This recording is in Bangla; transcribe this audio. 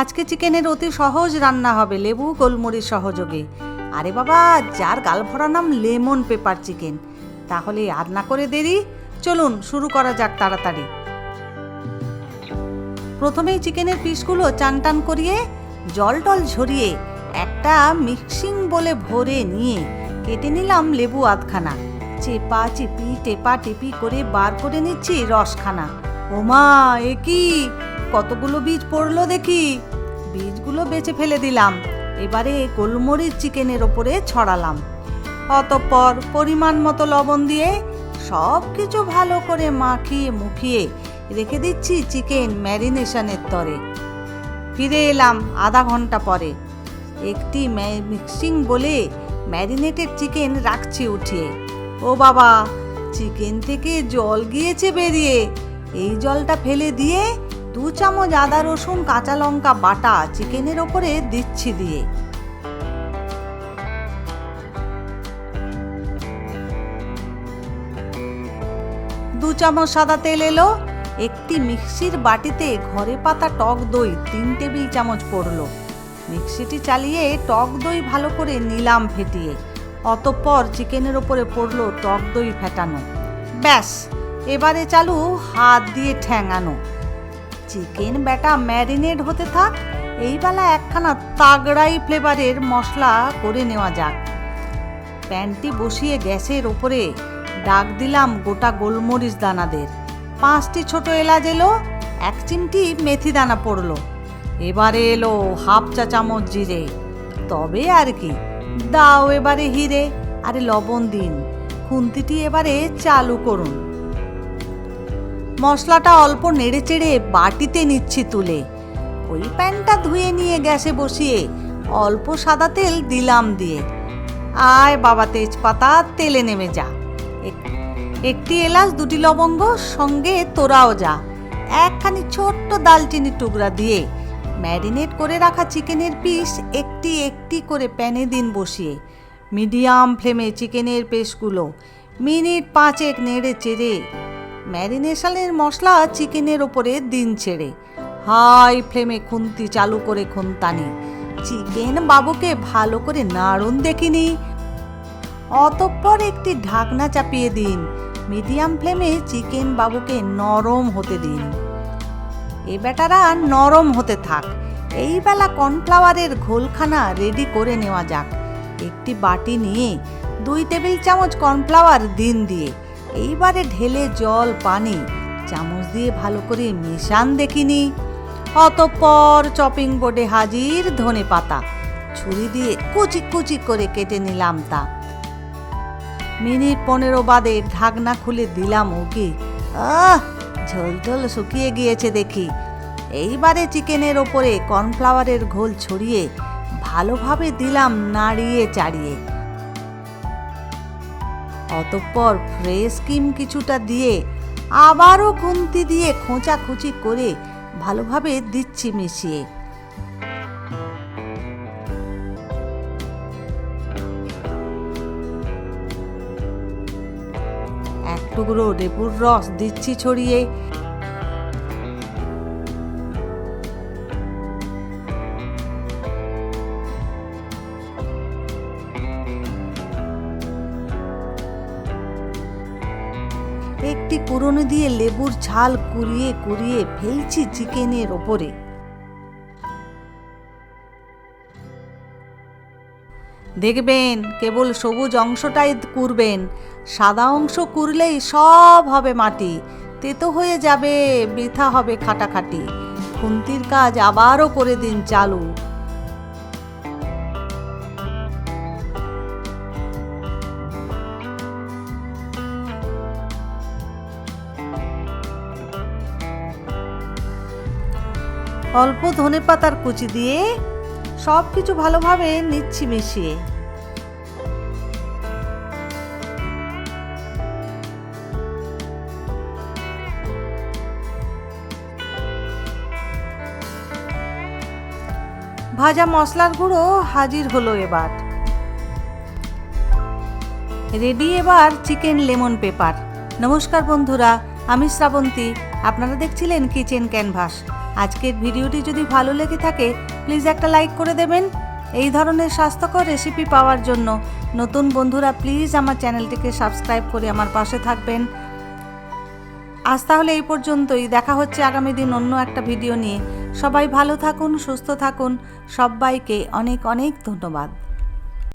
আজকে চিকেনের অতি সহজ রান্না হবে লেবু, গোলমরিচ সহযোগে। আরে বাবা, যার গাল ভরা নাম লেমন পেপার চিকেন। তাহলে আর না করে দেরি? চলুন, শুরু করা যাক তাড়াতাড়ি। প্রথমেই চিকেনের পিসগুলো চান টান করিয়ে, জল টল ঝরিয়ে, একটা মিক্সিং বলে ভরে নিয়ে কেটে নিলাম লেবু আধখানা। চেপা চিপি, টেপা টেপি করে বার করে নিচ্ছি রসখানা। ওমা, এ কতগুলো বীজ পড়ল দেখি। বীজগুলো বেছে ফেলে দিলাম। এবারে গোলমরিচ চিকেনের ওপরে ছড়ালাম। অতঃপর পরিমাণ মতো লবণ দিয়ে সব কিছু ভালো করে মাখিয়ে মুখিয়ে রেখে দিচ্ছি চিকেন ম্যারিনেশনের তরে। ফিরে এলাম আধা ঘণ্টা পরে। একটি মিক্সিং বলে ম্যারিনেটেড চিকেন রাখছি উঠিয়ে। ও বাবা, চিকেন থেকে জল গিয়েছে বেরিয়ে। এই জলটা ফেলে দিয়ে দু চামচ আদা, রসুন, কাঁচা লঙ্কা বাটা চিকেনের ওপরে দিচ্ছি দিয়ে। দু চামচ সাদা তেল এলো, একটি মিক্সির বাটিতে ঘরে পাতা টক দই তিন টেবিল চামচ পড়ল। মিক্সিটি চালিয়ে টক দই ভালো করে নিলাম ফেটিয়ে, অতঃপর চিকেনের ওপরে পড়ল টক দই ফেটানো। ব্যাস, এবারে চালু হাত দিয়ে ঠ্যাঙানো। চিকেন ব্যাটা ম্যারিনেট হতে থাক, এই বেলা একখানা তাগড়াই ফ্লেভারের মশলা করে নেওয়া যাক। প্যানটি বসিয়ে গ্যাসের ওপরে ডাক দিলাম গোটা গোলমরিচ দানাদের। পাঁচটি ছোট এলাচ এলো, এক চিমটি মেথি দানা পড়ল। এবারে এলো হাফ চা চামচ জিরে। তবে আর কি, দাও এবারে হিরে, আরে লবণ দিন। খুন্তিটি এবারে চালু করুন। মশলাটা অল্প নেড়ে চেড়ে বাটিতে নিচ্ছি তুলে। ওই প্যানটা ধুয়ে নিয়ে গ্যাসে বসিয়ে অল্প সাদা তেল দিলাম দিয়ে। আয় বাবা, তেজপাতা তেলে নেমে যা। একটি এলাচ, দুটি লবঙ্গ, সঙ্গে তোরাও যা। একখানি ছোট্ট দালচিনি টুকরা দিয়ে ম্যারিনেট করে রাখা চিকেনের পিস একটি একটি করে প্যানে দিন বসিয়ে। মিডিয়াম ফ্লেমে চিকেনের পেস্টগুলো মিনিট পাঁচেক নেড়ে চেড়ে ম্যারিনেশনের মশলা চিকেনের ওপরে দিন ছেড়ে। হাই ফ্লেমে খুন্তি চালু করে খুন্তানি। চিকেন বাবুকে ভালো করে নাড়ুন দেখিনি। অতঃপর একটি ঢাকনা চাপিয়ে দিন। মিডিয়াম ফ্লেমে চিকেন বাবুকে নরম হতে দিন। এ বেটারা নরম হতে থাক। এই বেলা কর্নফ্লাওয়ারের ঘোলখানা রেডি করে নেওয়া যাক। একটি বাটি নিয়ে দুই টেবিল চামচ কর্নফ্লাওয়ার দিন দিয়ে। এইবারে ঢেলে জল, পানি, চামচ দিয়ে ভালো করে মেশান দেখিনি। অতঃপর চপিং বোর্ডে হাজির ধনে পাতা, ছুরি দিয়ে কুচি কুচি করে কেটে নিলাম তা। মিনিট পনেরো বাদে ঢাকনা খুলে দিলাম ওকে। আহ, ঝোল ঝোল শুকিয়ে গিয়েছে দেখি। এইবারে চিকেনের ওপরে কর্নফ্লাওয়ারের ঘোল ছড়িয়ে ভালোভাবে দিলাম নাড়িয়ে চাড়িয়ে। অতঃপর ফ্রেশ ক্রিম কিছুটা দিয়ে আবারও খুন্তি দিয়ে খোঁচাখুচি করে ভালোভাবে দিচ্ছি মিশিয়ে। এক টুকরো লেবুর রস দিচ্ছি ছড়িয়ে। একটি কুড়োনি দিয়ে লেবুর ছাল কুড়িয়ে কুড়িয়ে ফেলছি চিকেনের ওপরে। দেখবেন, কেবল সবুজ অংশটাই কুরবেন সাদা অংশ কুরলেই সব হবে মাটি। তেতো হয়ে যাবে, বৃথা হবে খাটাখাটি। খুন্তির কাজ আবারও করে দিন চালু। অল্প ধনে পাতার কুচি দিয়ে সব কিছু ভালোভাবে নিচ্ছি মিশিয়ে। ভাজা মশলার গুঁড়ো হাজির হলো এবার। রেডি এবার চিকেন লেমন পেপার। নমস্কার বন্ধুরা, আমি শ্রাবন্তী। আপনারা দেখছিলেন কিচেন ক্যানভাস। আজকের ভিডিওটি যদি ভালো লেগে থাকে প্লিজ একটা লাইক করে দেবেন। এই ধরনের স্বাস্থ্যকর রেসিপি পাওয়ার জন্য নতুন বন্ধুরা প্লিজ আমার চ্যানেলটিকে সাবস্ক্রাইব করে আমার পাশে থাকবেন। আজ তাহলে এই পর্যন্তই। দেখা হচ্ছে আগামী দিন অন্য একটা ভিডিও নিয়ে। সবাই ভালো থাকুন, সুস্থ থাকুন। সবাইকে অনেক অনেক ধন্যবাদ।